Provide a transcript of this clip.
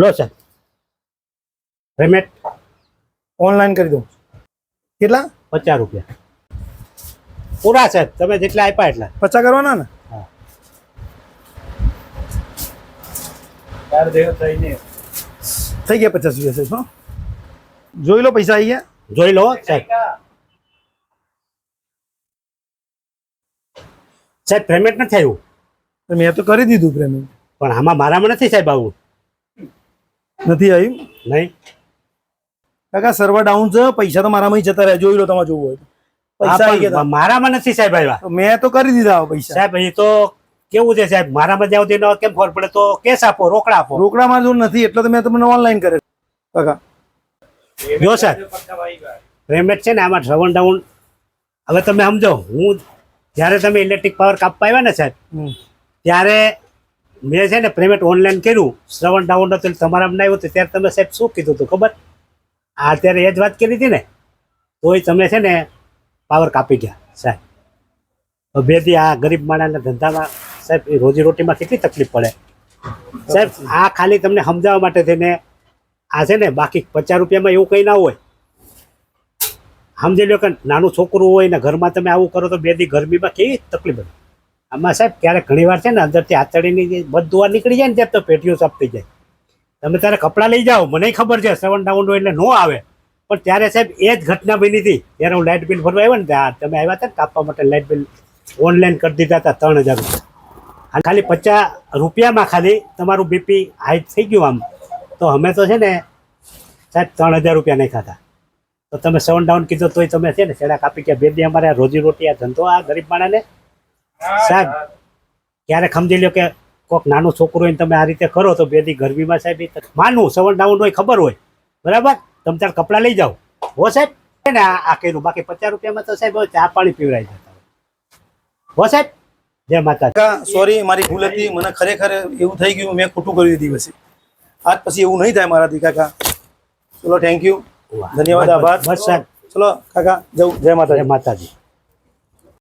લો સાહેબ payment online કરી દઉં. કેટલા? પચાસ રૂપિયા. પૂરા સાહેબ તમે જેટલા આપ્યા એટલા. પચાસ કરવાના ને? થઈ ગયા પચાસ રૂપિયા છે જોઈ લો પૈસા આવી ગયા જોઈ લો સાહેબ સાહેબ પેમેન્ટ નથી આવ્યું. મેં તો કરી દીધું પેમેન્ટ પણ આમાં મારામાં નથી સાહેબ આવું. નથી આવ્યું નહીં. કાકા સર્વર ડાઉન છે. પૈસા તો મારામાં જતા રહ્યા. જોઈ લો તમારે જોવું હોય પૈસા મારામાં નથી સાહેબ આવ્યા. મેં તો કરી દીધા પૈસા. સાહેબ એ તો કેવું છે સાહેબ? મારામાં જાવ તેનો કેમ ખબર પડે તો કેશ આપો રોકડા આપો. રોકડા મારું નથી એટલે તો મેં તમને ઓનલાઈન કરે કાકા. જો સાહેબ રેમેટ છે ને આમાં શ્રવણ ડાઉન હવે તમે સમજો હું જ્યારે તમે ઇલેક્ટ્રિક પાવર કાપવા આવ્યા ને સાહેબ ત્યારે મેં છે ને પેમેન્ટ ઓનલાઈન કર્યું, શ્રવણ ડાઉન હતું તમારા ના આવ્યું ત્યારે તમે સાહેબ શું કીધું હતું ખબર? આ અત્યારે એ જ વાત કરી હતી ને, તોય તમે છે ને પાવર કાપી ગયા, સાહેબ. તો બે દી આ ગરીબ માણસના ધંધામાં સાહેબ, એ રોજીરોટીમાં કેટલી તકલીફ પડે? સાહેબ, આ ખાલી તમને સમજાવવા માટે થઈને આ છે ને બાકી પચાસ રૂપિયામાં એવું કંઈ ના હોય. સમજી લો કે નાનું છોકરું હોય ને ઘરમાં તમે આવું કરો તો બે દી ગરમીમાં કેવી તકલીફ પડે? આમાં સાહેબ, ક્યારેક ઘણીવાર છે ને અંદરથી જે બધું વાર નીકળી જાય ને ત્યાં તો પેટીઓ સપતી જાય. તમે ત્યારે કપડાં લઈ જાઓ, મને ખબર છે સેવન ડાઉન એટલે નો આવે. પણ ત્યારે સાહેબ, એ જ ઘટના બની હતી. ત્યારે હું લાઇટ બિલ ભરવા આવ્યો ને, ત્યાં તમે આવ્યા હતા ને કાપવા માટે લાઇટ બિલ ઓનલાઈન કરી દીધા હતા, ત્રણ હજાર રૂપિયા. ખાલી પચાસ રૂપિયામાં ખાલી તમારું બીપી હાઈ થઈ ગયું આમ. તો અમે તો છે ને, સાહેબ, ત્રણ હજાર રૂપિયા નહીં ખાતા તો તમે સેવન ડાઉન કીધો તોય તમે છે ને છેડા કાપી ગયા બે બે અમારે રોજી રોટી આ ધંધો આ ગરીબ માણસને સાહેબ ક્યારેક સમજી લો કે કોઈક નાનો છોકરો હોય તમે આ રીતે કરો તો બે દી ગરમીમાં સાહેબ માનવું સેવન ડાઉન હોય ખબર હોય. બરાબર? તમે તાર કપડાં લઈ જાઓ. હો સાહેબ? ને આ કર્યું. બાકી પચાસ રૂપિયામાં તો સાહેબ ચા પાણી પીવડાવી જતા હોય. હો સાહેબ? જય માતા સોરી મારી ભૂલ હતી. મને ખરેખર એવું થઈ ગયું મેં ખોટું કર્યું દિવસે આજ પછી એવું નહીં થાય મારાથી કાકા. ચલો થેન્ક યુ ધન્યવાદ આભાર. બસ સાહેબ. ચલો કાકા જવું. જય માતાજી. જય માતાજી.